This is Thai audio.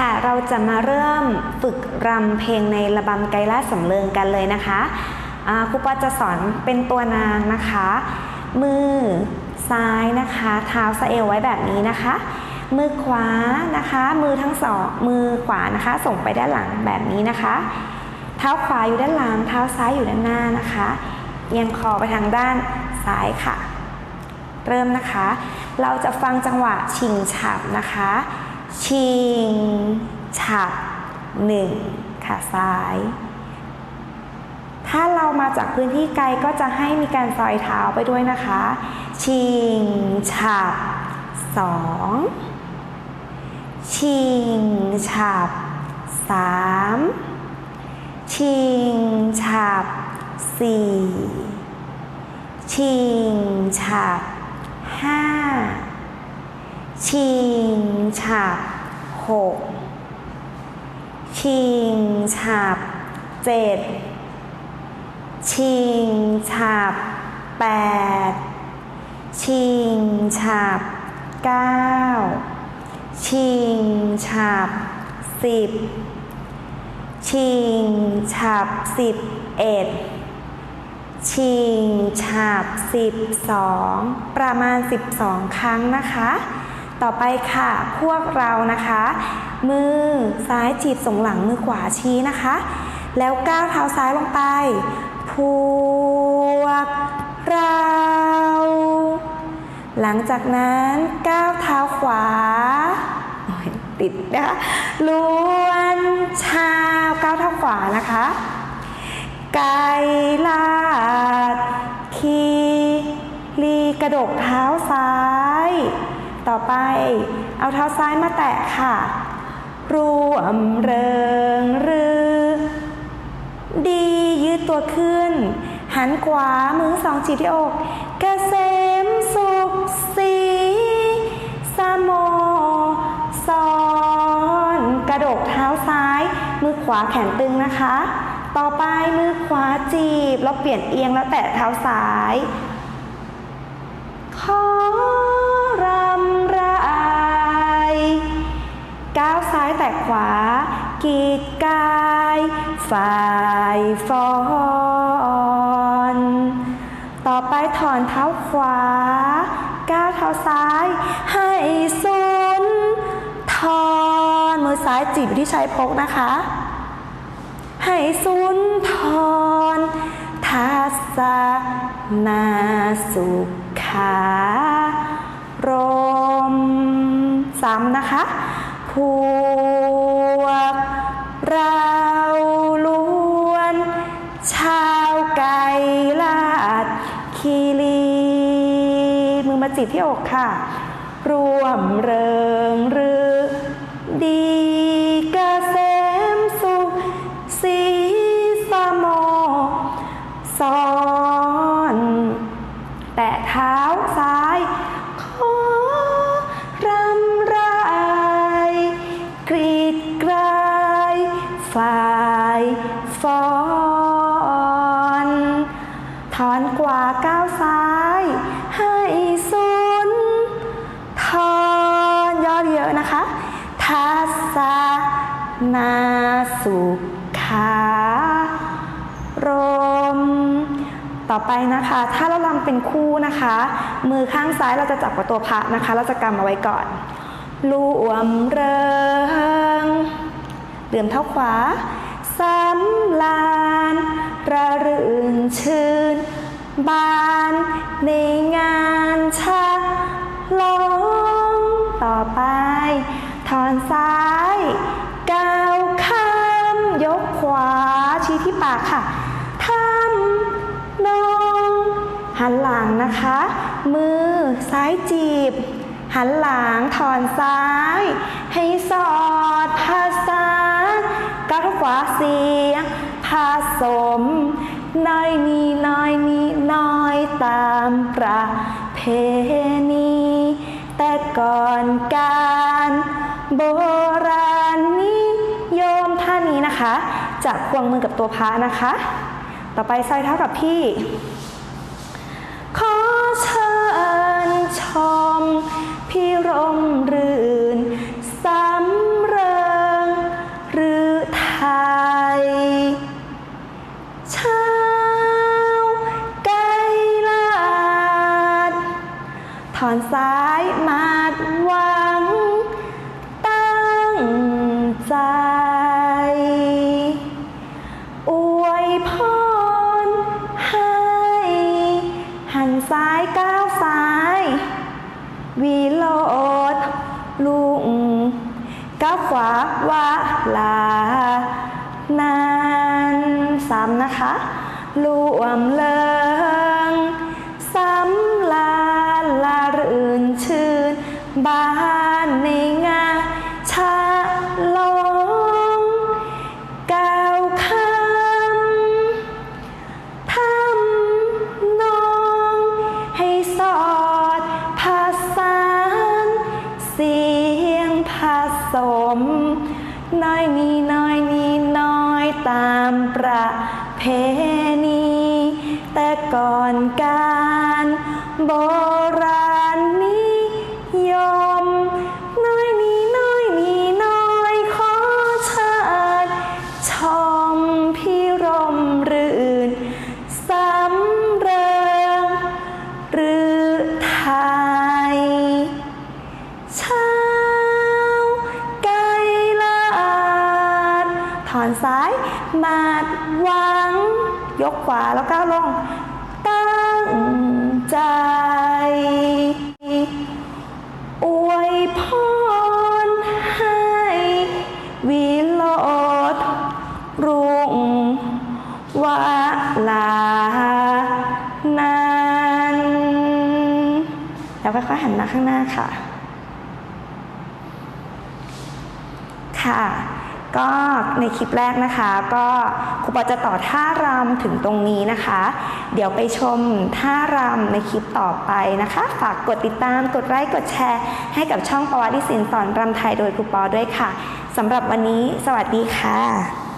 ค่ะเราจะมาเริ่มฝึกรำเพลงในระบำไกรลาสำเริงกันเลยนะคะครูปอจะสอนเป็นตัวนางนะคะ มือซ้ายนะคะเท้าสะเอวไว้แบบนี้นะคะ มือขวานะคะ มือทั้งสองมือขวานะคะ ส่งไปด้านหลังแบบนี้นะคะ เท้าขวาอยู่ด้านหลังเท้าซ้ายอยู่ด้านหน้านะคะเอียงคอไปทางด้านซ้ายค่ะ เริ่มนะคะ เราจะฟังจังหวะชิงฉับนะคะ ชิง ฉับหนึ่งขาซ้าย ถ้าเรามาจากพื้นที่ไกลก็จะให้มีการซอยเท้าไปด้วยนะคะ ชิง ฉับสองชิง ฉับสามชิง ฉับสี่ชิง ฉับห้า ชิงฉับหกชิงฉับเจ็ดชิงฉับแปดชิงฉับเก้าชิงฉับสิบชิงฉับสิบเอ็ดชิงฉับสิบสองประมาณ12ครั้งนะคะ ต่อไปค่ะ พวกเรานะคะ มือซ้ายจีบส่งหลังมือขวาชี้นะคะ แล้วก้าวเท้าซ้ายลงไป พวกเรา หลังจากนั้นก้าวเท้าขวา ติดนะคะล้วนชาวก้าวเท้าขวานะคะไก่ลาด คีลีกระดกเท้าซ้าย ต่อไปเอาเท้าซ้ายมาแตะค่ะ รวมเริงรือ ดียืดตัวขึ้น หันขวามือสองจีบที่อกกระเกษมสุขสีสมโมซ้อนกระดกเท้าซ้าย มือขวาแขนตึงนะคะ ต่อไปมือขวาจีบ แล้วเปลี่ยนเอียงแล้วแตะเท้าซ้ายข้อ ก้าวซ้ายแตะขวา กีดกายฝ่ายฟอนต่อไปถอนเท้าขวา ก้าวเท้าซ้าย ให้สุนทอนมือซ้ายจีบอยู่ที่ชายพกนะคะ ให้สุนทรทัสนาสุขา รม ซ้ำนะคะ พวกเราล้วน ชาวไก่ลาดคีรีมือมาจีบที่อกค่ะ รวมเริง อนกว่าก้าวซ้าย ให้สุนย์ทอนยอดเยอะนะคะทัสนาสุขา รม ต่อไปนะคะ ถ้าเราลำเป็นคู่นะคะ มือข้างซ้ายเราจะจับกับตัวพระนะคะ เราจะกำเอาไว้ก่อนรวมเริงเดื่มเท้าขวาสำลาน ระรื่นชื่น บานในงานชาลองต่อไปถอนซ้ายก้าวข้ามยกขวาชี้ที่ปากค่ะทำนงหันหลังนะคะ มือซ้ายจีบ หันหลังถอนซ้าย ให้สอดภาษาก้าวขวาเสียง ผสมน้อยนี้น้อยนี้น้อยตามประเพณีแต่ก่อนการโบราณนิยมท่านี้นะคะ จะควงมือกับตัวพระนะคะ ต่อไปซอยเท้ากับพี่ เช้าไกลลาดถอนซ้ายมา ซ้ำนะคะรวมเลิงสำลาลารื่นชื่น บ้านในงาชาลงก้าวคำทำนองให้สอดผสานเสียงผสมน้อยนี้ามประเพณี แต่ก่อนการโบ อนซ้ายมาดหวัง ยกขวาแล้วก้าวลง ตั้งใจ อวยพรให้วิโรดรุ่งวาลานานแล้วค่อยๆหันมาข้างหน้าค่ะ ค่ะ ก็ในคลิปแรกนะคะ ก็ครูปอจะต่อท่ารำถึงตรงนี้นะคะ เดี๋ยวไปชมท่ารำในคลิปต่อไปนะคะ ฝากกดติดตามกดไลค์กดแชร์ ให้กับช่องปวาริศินสอนรำไทยโดยครูปอด้วยค่ะสำหรับวันนี้ สวัสดีค่ะ